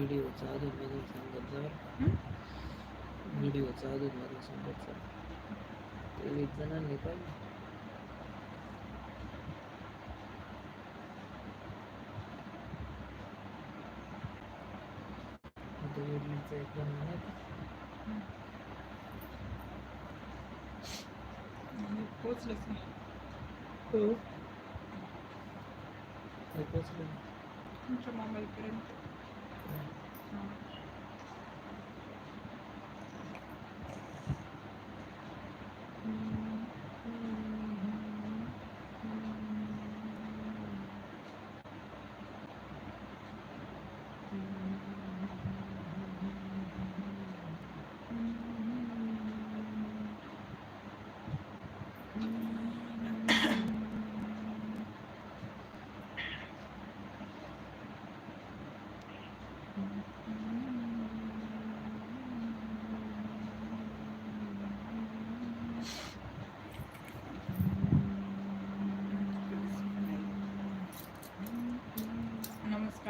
व्हिडिओचा अधूनमधून सांगत जा? व्हिडिओचा अधूनमधून सांगत जा. तेवीस जणांनी पाहिजे आता इडलीचं एक बनवून आहे का? म्हणजे पोचलंच नाही. हो. हे. पोचलं तुमच्या मोबाईलपर्यंत हां.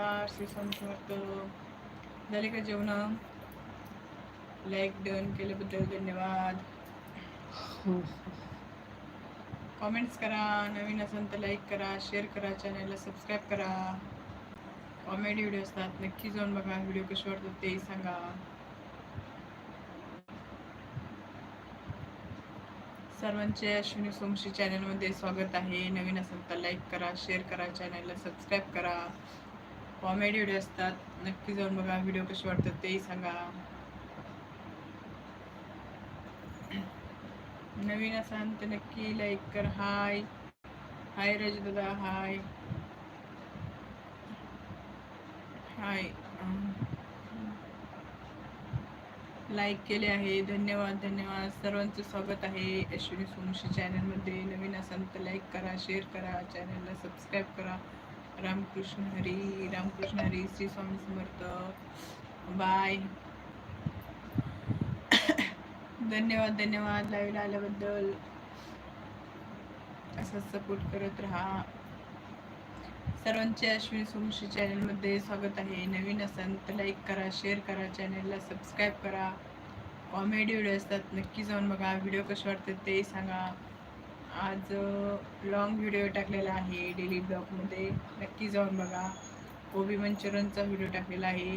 नमस्कार श्री समर्थ झाले का जेवण लाईक डन केल्याबद्दल धन्यवाद. कॉमेंट्स करा नवीन असेल तर लाईक करा शेअर करा चॅनलला सबस्क्राईब करा. कॉमेडी व्हिडिओ असतात नक्की जाऊन बघा व्हिडिओ कसे वाटतात तेही सांगा. सर्वांचे अश्विनी सोमशी चॅनलमध्ये स्वागत आहे. नवीन असेल तर लाईक करा शेअर करा चॅनलला सबस्क्राईब करा. कॉमेडी व्हिडिओ असतात. नक्की जाऊन बघा. व्हिडिओ कसे वाटतात तेही सांगा. नवीन असाल तर नक्की लाईक कर. हाय हाय रज दादा हाय हाय लाईक केले आहे. धन्यवाद धन्यवाद. सर्वांचं स्वागत आहे अश्विनी सोमशी चॅनलमध्ये नवीन असाल तर लाईक करा शेअर करा. चॅनलला सबस्क्राईब करा. रामकृष्ण हरी रामकृष्ण हरी श्री स्वामी समर्थ. बाय. धन्यवाद धन्यवाद लाईव्हला आल्याबद्दल. असंच सपोर्ट करत राहा. सर्वांचे अश्विनी सोमशी चॅनलमध्ये स्वागत आहे. नवीन असाल तर लाईक करा शेअर करा चॅनलला सबस्क्राईब करा. कॉमेडी व्हिडिओ असतात नक्की जाऊन बघा. व्हिडिओ कसे वाटतात ते सांगा. आज लॉंग व्हिडिओ टाकलेला आहे डेली ब्लॉगमध्ये नक्की जाऊन बघा. कोबी मंचुरियनचा व्हिडिओ टाकलेला आहे.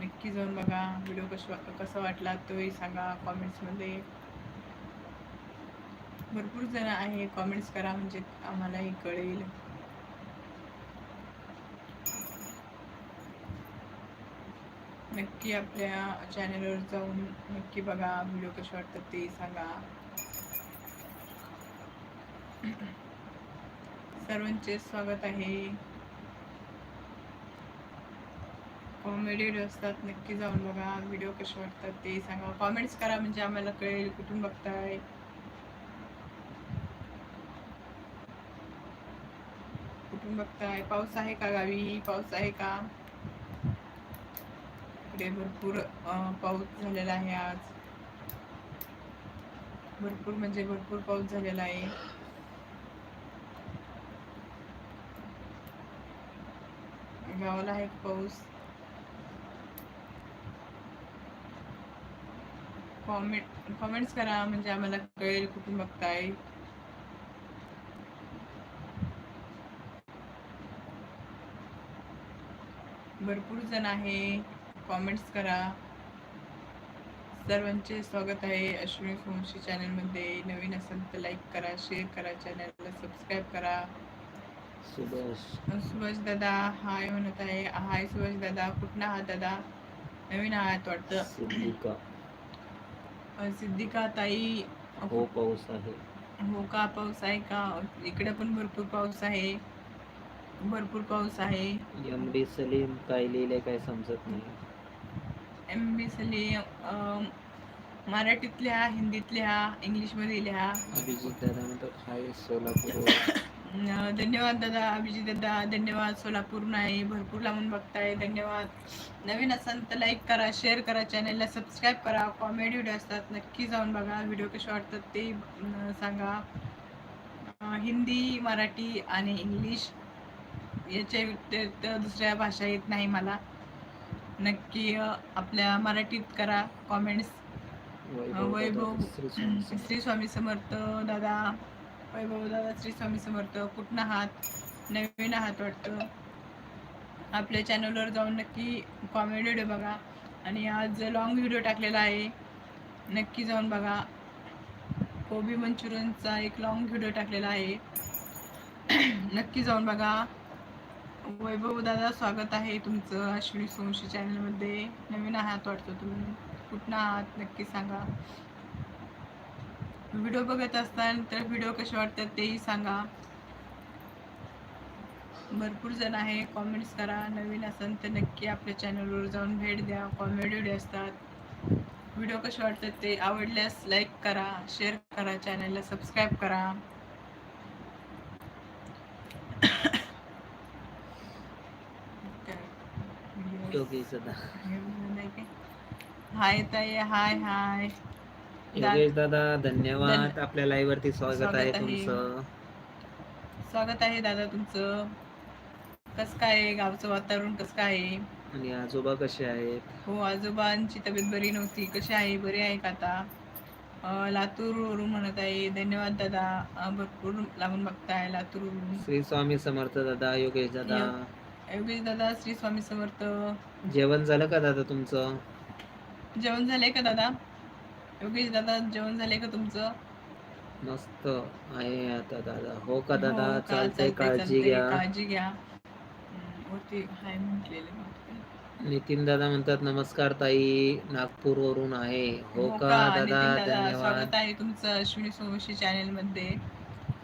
नक्की जाऊन बघा. व्हिडिओ कसा कसा वाटला तोही सांगा कॉमेंट्समध्ये भरपूर जण आहे कॉमेंट्स करा म्हणजे आम्हालाही कळेल. नक्की आपल्या चॅनलवर जाऊन नक्की बघा व्हिडिओ कसे वाटतात ते सांगा. सर्वांचे स्वागत आहे. कॉमेडी व्हिडिओ असतात नक्की जाऊन बघा. व्हिडिओ कसे वाटतात ते सांगा. कॉमेंट्स करा म्हणजे आम्हाला कळेल कुठून बघताय. कुठून बघताय? पाऊस आहे का गावी? पाऊस आहे का? इकडे भरपूर पाऊस झालेला आहे आज. भरपूर म्हणजे भरपूर पाऊस झालेला आहे. गावाला आहे पाऊस. कॉमेंट कॉमेंट्स करा म्हणजे आम्हाला कळेल कुठून बघताय. भरपूर जण आहे कॉमेंट्स करा. सर्वांचे स्वागत आहे अश्विनी सोमशी चॅनलमध्ये नवीन असेल तर लाईक करा शेअर करा चॅनलला सबस्क्राईब करा. सुभाष. सुभाष दादा हाय म्हणत आहे. हाय सुभाष दादा कुठला आहात दादा? नवीन आहात वाटतं. सिद्धिका. अं, सिद्धिका ताई हो पाऊस आहे. हो का पाऊस आहे का? इकडे पण भरपूर पाऊस आहे. भरपूर पाऊस आहे. एम डी सलीम काय लिहिले काय समजत नाही. एम बी सली अं, मराठीत लिहा हिंदीत लिहा इंग्लिशमध्ये लिहा. अभिजित दादा म्हणतात हाय सोलापूर. धन्यवाद दादा अभिजित दादा धन्यवाद सोलापूर नाही भरपूर लांबून बघताय धन्यवाद. नवीन असाल तर लाईक करा शेअर करा चॅनलला सबस्क्राईब करा कॉमेडी व्हिडिओ असतात नक्की जाऊन बघा व्हिडिओ कसे वाटतात ते सांगा. हिंदी मराठी आणि इंग्लिश याच्या व्यतिरिक्त दुसऱ्या भाषा येत नाही मला. नक्की आपल्या मराठीत करा कॉमेंट्स वैभव. श्री स्वामी समर्थ दादा. वैभव दादा श्री स्वामी समर्थ कुठनं आहात? नवीन आहात वाटतं? आपल्या चॅनलवर जाऊन नक्की कॉमेडी व्हिडिओ बघा. आणि आज लॉंग व्हिडिओ टाकलेला आहे. नक्की जाऊन बघा. कोबी मंचुरियनचा एक लॉंग व्हिडिओ टाकलेला आहे. नक्की जाऊन बघा. वैभव दादा स्वागत आहे तुमचं अश्विनी सोमशी चॅनलमध्ये नवीन आहात वाटतं तुम्ही? कुठनं आहात? नक्की सांगा. व्हिडिओ बघत असताल तर व्हिडिओ कसे वाटतात तेही सांगा. भरपूर जण आहे कॉमेंट्स करा. नवीन असेल तर नक्की आपल्या चॅनलवर जाऊन भेट द्या. कॉमेडी व्हिडिओ असतात. व्हिडिओ कसे वाटतात ते आवडल्यास लाईक करा शेअर करा चॅनलला सबस्क्राईब करा. हाय ताई हाय हाय. योगेश दादा धन्यवाद. धन्य- आपल्या लाईव्ह वरती स्वागत आहे. तुमचं. स्वागत आहे दादा तुमचं. कसं काय गावचं वातावरण? कसं काय आहे? आणि आजोबा कसे आहेत? हो आजोबांची तब्येत बरी नव्हती. कशी आहे? बरी आहे का आता? लातूरवरून म्हणत आहे. धन्यवाद दादा. भरपूर लांबून बघताय लातूरवरून श्री स्वामी समर्थ दादा योगेश दादा. योगेश दादा श्री स्वामी समर्थ. जेवण झालं का दादा तुमचं? जेवण झालंय का दादा? योगेश दादा जेवण झालंय का तुमचं? मस्त आहे आता दादा. हो का दादा? हो का? चालतंय काळजी. घ्या. काळजी घ्या. हम्म, वरती हाय म्हटलेलं नितीन दादा म्हणतात नमस्कार ताई नागपूर वरून आहे. हो का नितीन दादा? दादा धन्यवाद. स्वागत आहे तुमचं अश्विनी सोमशी चॅनलमध्ये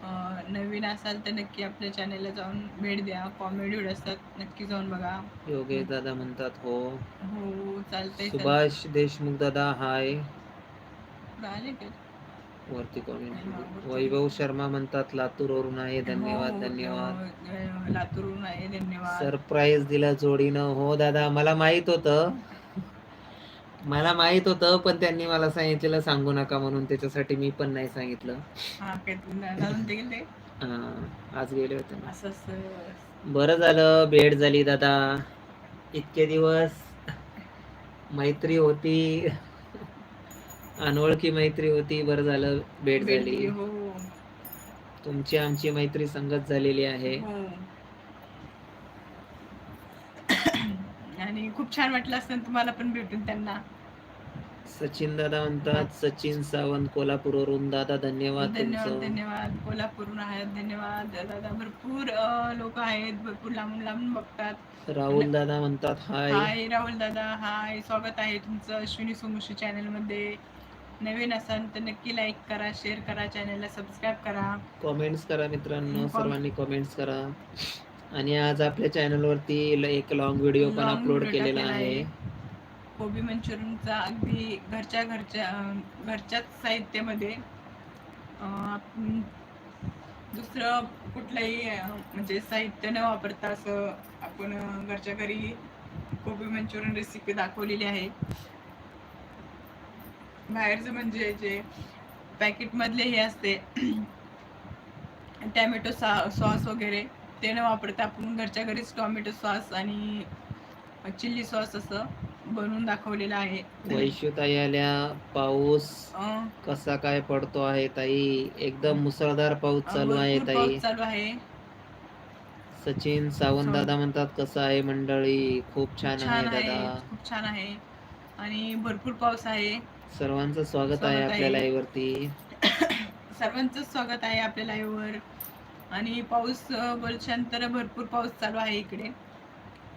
अं, नवीन असाल तर नक्की आपल्या चॅनलला जाऊन भेट द्या. कॉमेडी असतात नक्की जाऊन बघा. योगेश दादा म्हणतात हो. हो चालतंय सुभाष देशमुख दादा हाय. का? वरती कॉमेंट हा. वैभव शर्मा म्हणतात लातूर वरून आहे धन्यवाद हो, धन्यवाद. अं, लातूरहून आहे धन्यवाद. सरप्राईज दिला जोडीनं. हो दादा मला माहीत होतं. मला माहीत होतं पण त्यांनी मला सांगितलेलं सांगू नका म्हणून. त्याच्यासाठी मी पण नाही सांगितलं. हा हा, आज गेले होते ना. असं. बरं झालं भेट झाली दादा. इतके दिवस मैत्री होती. अनोळखी मैत्री होती बरं झालं भेट झाली. भेटली, हो. तुमची आमची मैत्री संगत झालेली आहे. हो. आणि खूप छान वाटलं असतं तुम्हाला पण भेटून त्यांना. सचिन दादा म्हणतात सचिन सावंत कोल्हापूरवरून. दादा धन्यवाद धन्यवाद धन्यवाद. कोल्हापूरहून आहेत धन्यवाद. दादा भरपूर लोक आहेत भरपूर लांबून लांबून बघतात. राहुल दादा म्हणतात हाय. हाय राहुल दादा हाय. स्वागत आहे तुमचं अश्विनी सोमुशी चॅनलमध्ये. नवीन असाल तर नक्की लाईक करा शेअर करा चॅनलला सबस्क्राईब करा. कॉमेंट्स करा मित्रांनो सर्वांनी कॉमेंट्स करा. आणि आज आपल्या चॅनल वरती ल- एक लॉंग व्हिडिओ पण Long अपलोड video केलेला टाकलेला आहे. कोबी मंचुरियनचा अगदी घरच्या घरच्या अं, घरच्याच साहित्यामध्ये अं, आपण दुसरं कुठलंही अं, म्हणजे साहित्य न वापरता असं आपण अं, घरच्या घरी कोबी मंचुरियन रेसिपी दाखवलेली आहे. बाहेरचं म्हणजे जे पॅकेट मधले हे असते टॅमॅटो सॉस वगैरे ते न वापरता आपण घरच्या घरीच टोमॅटो सॉस आणि चिल्ली सॉस असं बनवून दाखवलेलं आहे. वैशू ताई आल्या पाऊस कसा काय पडतो आहे ताई? एकदम मुसळधार पाऊस चालू आहे ताई. चालू आहे. सचिन सावंत दादा म्हणतात कसं आहे मंडळी? खूप छान आहे छान आहे दादा खूप छान आहे. आणि भरपूर पाऊस आहे. सर्वांचं स्वागत आहे स्वागत आपल्या आहे. लाईव्ह वरती. सर्वांचं स्वागत आहे आपल्या live वर. आणि पाऊस अं, बोलशांतर भरपूर पाऊस चालू आहे इकडे.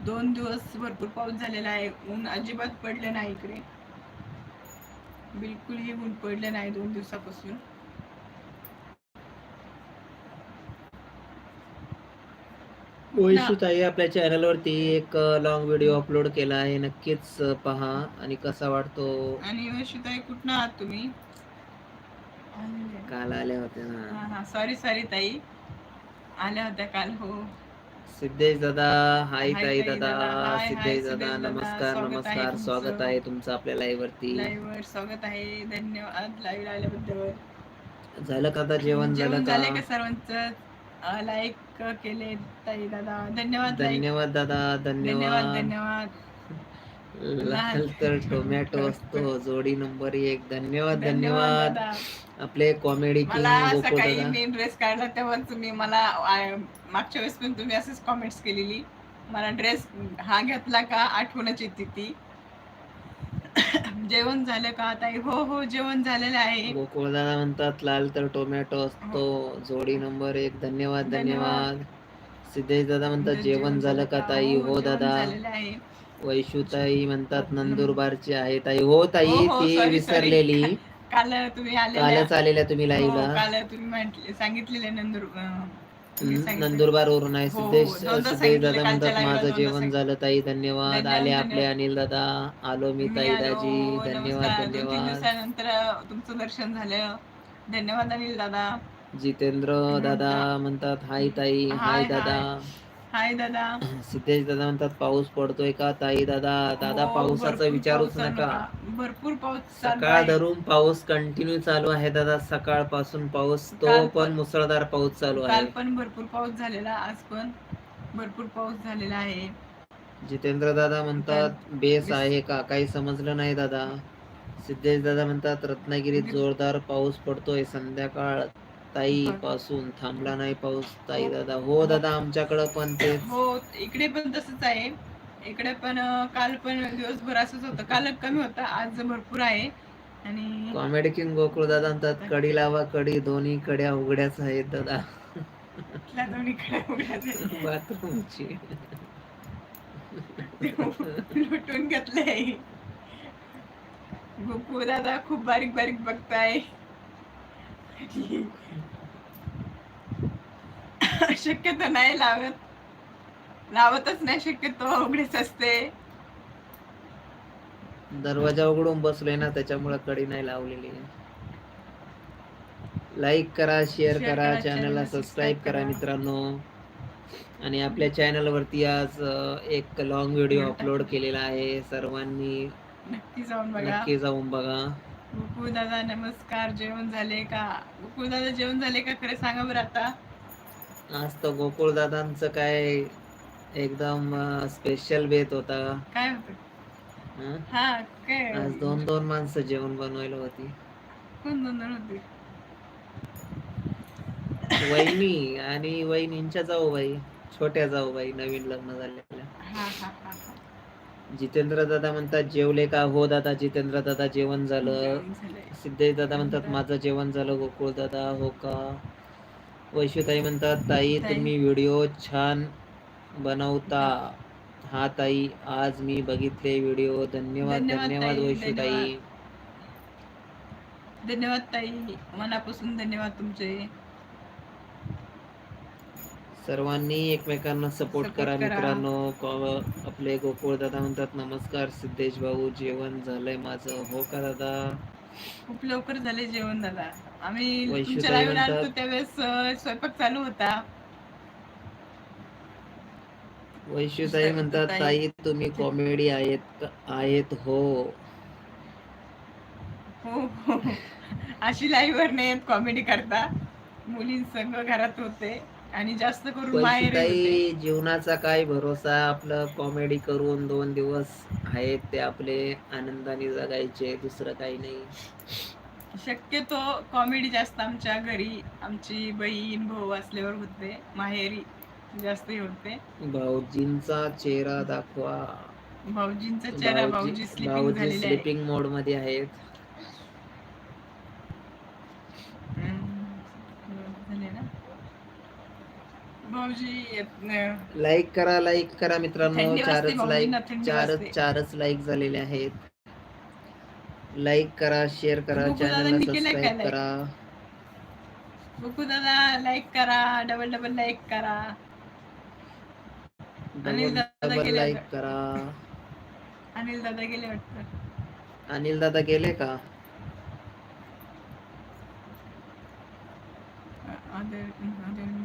दोन दिवस भरपूर पाऊस झालेला आहे. ऊन अजिबात पडलं नाही इकडे. बिलकुलही ऊन पडलं नाही दोन दिवसापासून. ताई आपल्या चॅनल वरती एक लॉंग व्हिडिओ अपलोड केला आहे. नक्कीच पहा आणि कसा वाटतो? आणि वैशुताई कुठनं आहात तुम्ही? काल आले होते ना हा. सॉरी सॉरी ताई. आल्या होत्या काल हो. सिद्धेश दादा हाय ताई ताई दादा. सिद्धेश सिद्धेश दादा दादा. नमस्कार स्वागत आहे नमस्कार. तुमचं. स्वागत आहे तुमचं आपल्या लाईव्ह वरती. लाईव्ह स्वागत आहे. धन्यवाद. लाईव्ह आल्याबद्दल. झालं का आता जेवण? झालं का सर्वांचं? लाईक केले. ताई दादा धन्यवाद. धन्यवाद दादा धन्यवाद. धन्यवाद लाल तर टोमॅटो असतो जोडी नंबर एक. धन्यवाद धन्यवाद. आपले कॉमेडी सकाळी मी ड्रेस काढला तेव्हा तुम्ही मला मागच्या वेळेस पण तुम्ही असंच कॉमेंट्स केलेली. मला ड्रेस हा घेतला का आठवणच येते ती. जेवण झालं का ताई? हो हो जेवण झालेलं आहे. गोकुळ दादा म्हणतात लाल तर टोमॅटो असतो. जोडी नंबर एक धन्यवाद धन्यवाद. सिद्धेश दादा म्हणतात जेवण झालं का ताई? हो जेवण दादा. वैशुताई म्हणतात नंदुरबारची आहे ताई. हो ताई हो, हो, ती विसरलेली. काल तुम्ही आलेल्या कालच आलेल्या तुम्ही हो, लाईव्हला. काल तुम्ही म्हटले सांगितलेले नंदुर. नंदुरबार वरून आहे हो, सिद्धेश सिद्धेश दादा म्हणतात माझं जेवण. झालं ताई धन्यवाद. आले आपले. अनिल दादा. आलो मी ताई दाजी. धन्यवाद धन्यवाद. तुमचं दर्शन झालं. धन्यवाद अनिल दादा. जितेंद्र दादा म्हणतात हाय ताई. हाय. दादा. हाय दादा. सिद्धेश दादा म्हणतात पाऊस पडतोय का ताई दादा? दादा हो, पावसाचं भरपूर विचारूच पाऊस चालू नका आहे. भरपूर पाऊस चालू सकाळ आहे. धरून पाऊस कंटिन्यू चालू आहे दादा. सकाळपासून पाऊस तो काल पण पण- मुसळधार पाऊस चालू काल आहे पण भरपूर पाऊस झालेला आज पण भरपूर पाऊस झालेला आहे. जितेंद्र दादा म्हणतात बेस आहे का? काही समजलं नाही दादा. सिद्धेश दादा म्हणतात रत्नागिरीत जोरदार पाऊस पडतोय संध्याकाळ ताई पासून थांबला नाही पाऊस. ताई दादा हो दादा आमच्याकडं पण ते हो इकडे पण तसंच आहे. इकडे पण काल पण दिवसभर असंच होतं. काल कमी होतं आज भरपूर आहे. आणि कॉमेडी किंग गोकुळ दादा म्हणतात कडी लावा कडी दोन्ही कड्या उघड्याच आहेत दादा. इथल्या दोन्हीकडे उघड्याचे बाथरूमची. लुटून घेतलंय. गोकू दादा खूप बारीक बारीक बघताय. शक्यतो नाही लावत. लावतच नाही शक्यतो उघडेच असते. दरवाजा उघडून बसलोय ना त्याच्यामुळे कडी नाही लावलेली. लाईक करा शेअर करा चॅनलला सबस्क्राईब करा. मित्रांनो. आणि आपल्या चॅनल वरती आज एक लॉंग व्हिडिओ अपलोड केलेला आहे सर्वांनी. नक्की जाऊन बघा. नक्की जाऊन बघा. गोकुळ दादा नमस्कार. जेवण झाले का? गोकुळ दादा जेवण झाले का? खरं सांगा बरं आता. आज तर गोकुळ दादांचं काय एकदम स्पेशल बेत होता. काय होत? हं? हा काय? आज दोन दोन माणसं जेवण बनवायला होती. कोण दोन जण होते? वहिनी आणि वहिनींच्या जाऊबाई छोट्या जाऊबाई नवीन लग्न झालेल्या. हा हा हा हा. जितेंद्र दादा म्हणतात जेवले का हो दादा? जितेंद्र दादा जेवण झालं. सिद्धेश दादा म्हणतात माझं जेवण झालं गोकुळ दादा हो का? वैश्वताई म्हणतात ताई. तुम्ही व्हिडिओ छान बनवता. हा ताई आज मी बघितले व्हिडिओ. धन्यवाद धन्यवाद धन्यवाद ताई, वैश्वताई. धन्यवाद ताई. मनापासून धन्यवाद तुमचे. सर्वांनी एकमेकांना सपोर्ट करा. मित्रांनो. आपले गोकुळ दादा म्हणतात नमस्कार सिद्धेश भाऊ जेवण झालंय माझं. हो का दादा? खूप लवकर झाले जेवण दादा. आम्ही त्यावेळेस स्वयंपाक चालू होता. वैश्वताई ताई- म्हणतात ताई- ताई तुम्ही कॉमेडी आहेत आहेत हो. हो हो. अशी लाईव्ह वर नाही कॉमेडी करता. मुलींसंग घरात होते. आणि जास्त करून होते. वैश्वताई जीवनाचा काय भरोसा? आपलं कॉमेडी करून दोन दिवस आहेत ते आपले आनंदाने जगायचे दुसरं काही नाही. शक्यतो कॉमेडी जास्त आमच्या घरी आमची बहीण भाऊ असल्यावर होते. माहेरी जास्त हे होते. भाऊजींचा चेहरा दाखवा. भाऊजींचा चेहरा भाऊजी भाऊजी स्लिपिंग भाऊजी झालेले आहे स्लिपिंग मोडमध्ये आहेत हम्म, झाले ना भाऊजी अं, लाईक करा लाईक करा मित्रांनो. चारच लाईक चारच. चारच लाईक झालेले आहेत. लाईक करा शेअर करा चॅनलला काय सबस्क्राईब? करा. बघू दादा लाईक करा डबल डबल लाईक करा. अनिल दादा लाईक. करा. अनिल दादा गेले वाटतं. अनिल दादा गेले का? आदरणीय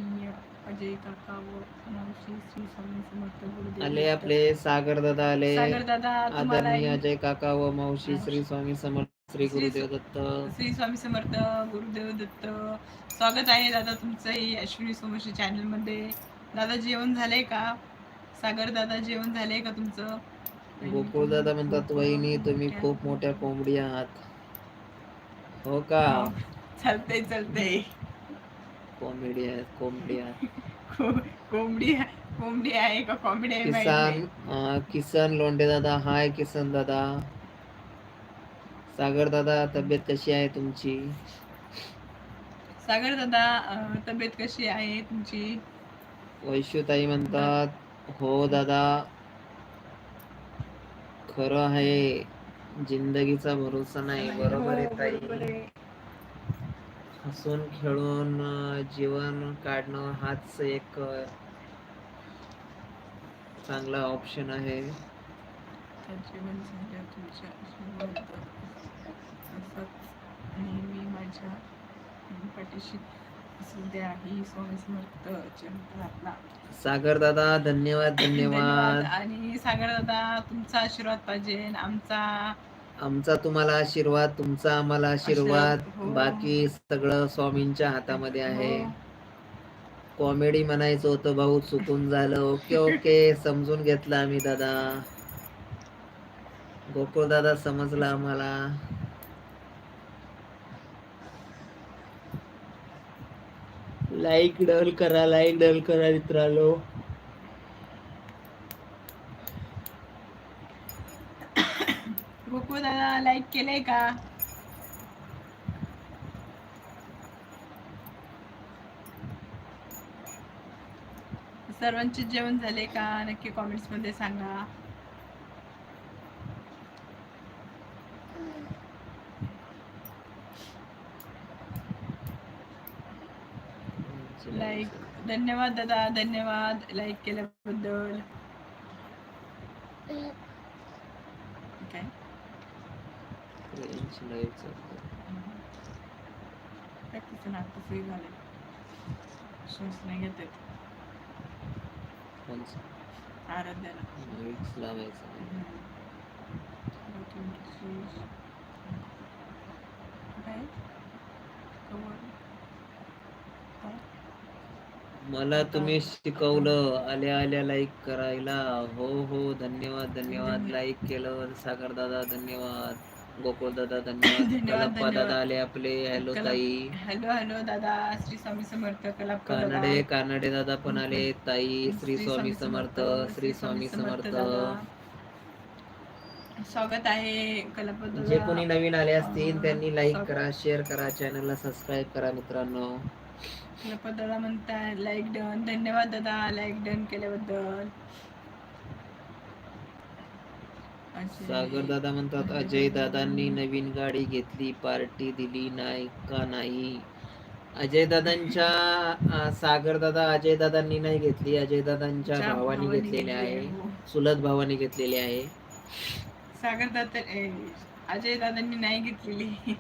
अजय काका व मावशी श्री स्वामी समर्थ गुरुदेव आले. आपले सागर दादा आले सागर दादा तुम्हाला आदरणीय अजय काका व मावशी मावशी. श्री स्वामी समर्थ श्री श्री गुरुदेव दत्त. श्री स्वामी समर्थ गुरुदेव दत्त. स्वागत आहे दादा तुमचंही अश्विनी सोमशी चॅनलमध्ये दादा जेवण झालंय का? सागर दादा जेवण झालंय का तुमचं? गोकुळ दादा म्हणतात वहिनी तुम्ही खूप मोठ्या कोंबडी आहात. हो का? चालतंय चालतंय. कॉमेडी आहेत कोंबडी आहेत को- कोंबडी कोंबडी आहे का कॉमेडी आहे माहीत किसान नाही. अं, किसन लोंढे दादा हाय किसन दादा. सागर दादा तब्येत कशी आहे तुमची? सागर दादा अं, तब्येत कशी आहे तुमची? वैश्यूताई म्हणतात हो दादा. खरं आहे जिंदगीचा भरोसा नाही. बरोबर आहे हो, ताई. आहे. हसून खेळून जीवन काढणं हाच एक चांगला ऑप्शन आहे. नेहमी माझ्या पाठीशी ही सागर दादा धन्यवाद धन्यवाद. आणि सागर दादा तुमचा आशीर्वाद पाहिजे आमचा आमचा तुम्हाला आशीर्वाद तुमचा आम्हाला आशीर्वाद. हो. बाकी सगळं स्वामींच्या हातामध्ये आहे. हो. कॉमेडी म्हणायचं होतं भाऊ चुकून झालं. ओके ओके समजून घेतलं आम्ही दादा. गोकुळ दादा समजला आम्हाला. लाईक डल करा लाईक डल करा मित्रांनो. गोकुळ दादा लाईक केलंय का? सर्वांचे जेवण झाले का? नक्की कॉमेंट्समध्ये सांगा. लाईक धन्यवाद दादा धन्यवाद. लाईक केल्याबद्दल काय चालतं. प्रॅक्टिस ना तसंही झाले. श्वास नाही घेत कोणचं? आराध्याला. लावायचं काय? मला तुम्ही शिकवलं आल्या आल्या लाईक करायला. हो हो धन्यवाद धन्यवाद. लाईक केलं सागर दादा धन्यवाद. गोकुळ दादा धन्यवाद. दादा आले आपले हॅलो ताई. हॅलो हॅलो दादा श्री स्वामी समर्थ कानडे कानडे दादा पण आले ताई श्री स्वामी समर्थ श्री स्वामी समर्थ स्वागत आहे कलापत जे कोणी नवीन आले असतील त्यांनी लाईक. करा शेअर करा चॅनलला सबस्क्राईब करा मित्रांनो. कलापत दादा म्हणताय लाईक डन धन्यवाद दादा लाईक डन केल्याबद्दल. सागर दादा म्हणतात अजय दादांनी नवीन गाडी घेतली पार्टी दिली नाही का नाही? अजय दादांच्या सागर दादा अजय दादांनी नाही घेतली अजय दादांच्या च्या भावानी घेतलेले आहे. चुलत भावाने घेतलेले आहे. सागर दादा अजय दादांनी नाही घेतलेली.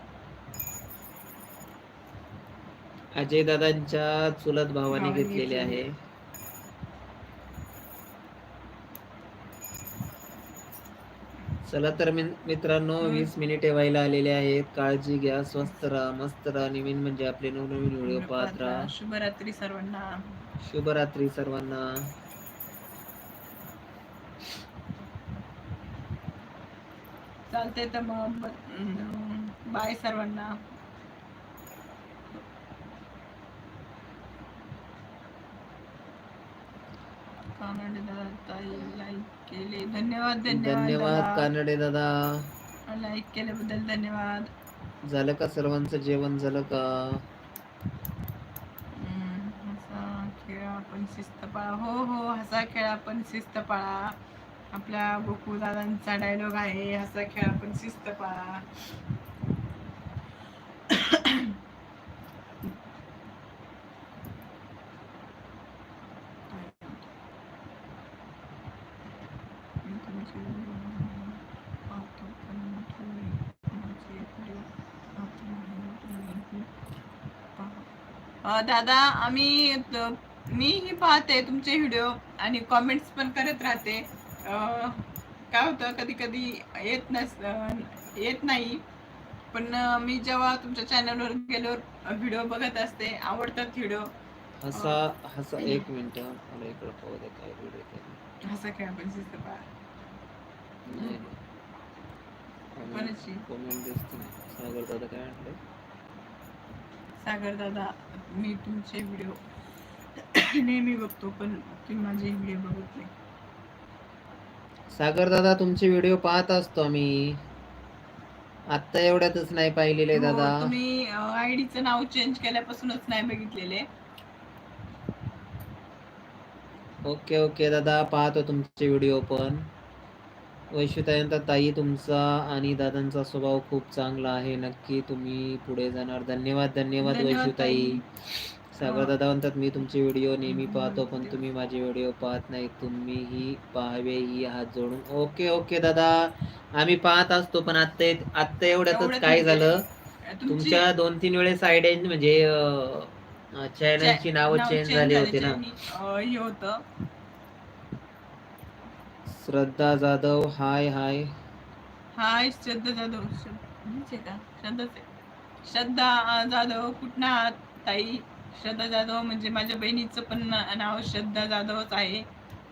अजय दादांच्या चुलत भावाने घेतलेले. आहे. चला तर मित्रांनो. वीस मिनिटे व्हायला आलेले आहेत. काळजी घ्या स्वस्त राहा मस्त राहा. नवीन म्हणजे आपले नवनवीन व्हिडिओ पाहत राहा. शुभरात्री सर्वांना. शुभरात्री सर्वांना. चालते तर मग. बाय सर्वांना. कानडे दादा ताई लाईक केले. धन्यवाद धन्यवाद धन्यवाद कानडे दादा. लाईक केल्याबद्दल धन्यवाद. झालं का सर्वांचं जेवण? झालं का? खेळा पण शिस्त पाळा हो हो हसा खेळा पण शिस्त पाळा आपल्या गोकुळ दादांचा डायलॉग आहे हसा खेळा पण शिस्त पाळा मी तुमचे पाहतो पण तुम्ही माझे व्हिडिओ पाहत नाही. तुम्ही पहा. अ, दादा आम्ही मीही पाहते तुमचे व्हिडिओ आणि कॉमेंट्स पण करत राहते काय होतं कधी कधी येत नस येत नाही पण मी जेव्हा तुमच्या चॅनलवर गेल्यावर व्हिडिओ बघत असते आवडतात व्हिडिओ हसा हसा एक मिनिट. मला इकडे पाहू दे काय व्हिडिओ हसा खेळा पण शिस्त पाळा नाही कोणाची? कमेंट दिसते नाही. सागर दादा काय म्हटलं सागर दादा मी तुमचे व्हिडिओ नेहमी बघतो पण तुम्ही माझे व्हिडिओ बघत नाही. सागर दादा तुमचे व्हिडिओ पाहत असतो आम्ही. आता एवढ्यातच नाही पाहिलेले हो, दादा. तुम्ही आयडीचं नाव चेंज केल्यापासूनच नाही बघितलेले. ओके ओके दादा पाहतो तुमचे व्हिडिओ पण. वैश्वितायंत ताई तुमचा आणि दादांचा स्वभाव खूप चांगला आहे. नक्की तुम्ही पुढे जाणार. धन्यवाद धन्यवाद वैश्विताई. ताई. सागर हो. दादा म्हणतात मी तुमचे व्हिडिओ नेहमी पाहतो पण. तुम्ही माझे व्हिडिओ पाहत नाही. तुम्हीही पाहावे ही हात जोडून. ओके ओके दादा. आम्ही पाहत असतो पण आता आता एवढ्यातच एवढ्यात काय झालं? तुमची तुमच्या दोन तीन वेळेस आयडिया म्हणजे चॅनलची नावं नाव चेंज झाली होती ना? हे होतं. श्रद्धा जाधव हाय हाय. हाय श्रद्धा जाधव. श्रद्धा आहे का? आहे. श्रद्धा जाधव आहात ताई? श्रद्धा जाधव म्हणजे माझ्या बहिणीचं पण नाव श्रद्धा जाधवच आहे.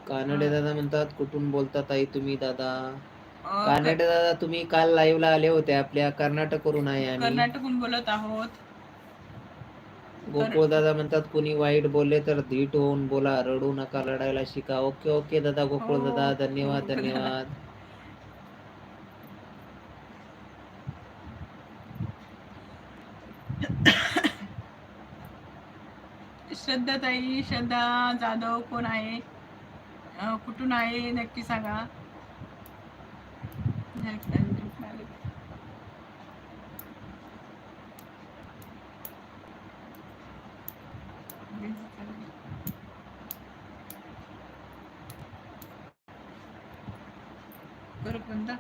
कानडे दादा म्हणतात कुठून बोलतात आई तुम्ही दादा? कानडे दादा तुम्ही काल लाईव्ह ला आले होते आपल्या कर्नाटकवरून आहे आम्ही कर्नाटकहून बोलत आहोत. गोकुळ दादा म्हणतात कुणी वाईट बोलले तर धीट होऊन बोला रडू नका लढायला शिका. ओके ओके दादा गोकुळ हो, दादा धन्यवाद. धन्यवाद. श्रद्धा ताई श्रद्धा जाधव कोण आहे? अं, कुठून आहे? नक्की सांगा कोणता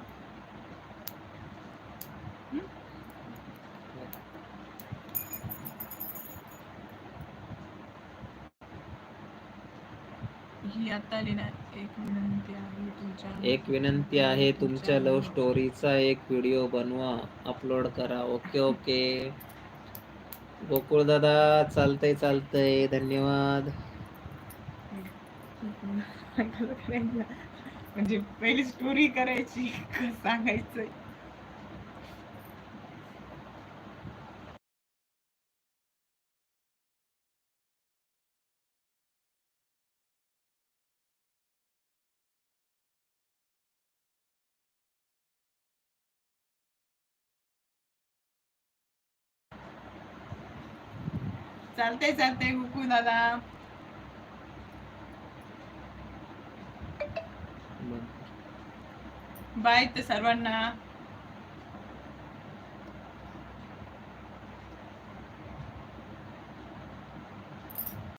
ही आता एक विनंती आहे तुमच्या एक विनंती आहे तुमच्या लव्ह स्टोरीचा एक व्हिडिओ बनवा अपलोड करा. ओके ओके गोकुळ दादा चालतंय चालतंय. धन्यवाद. म्हणजे पहिली स्टोरी करायची का सांगायचं चालतंय चालतंय गुकू दादा बाय तर सर्वांना.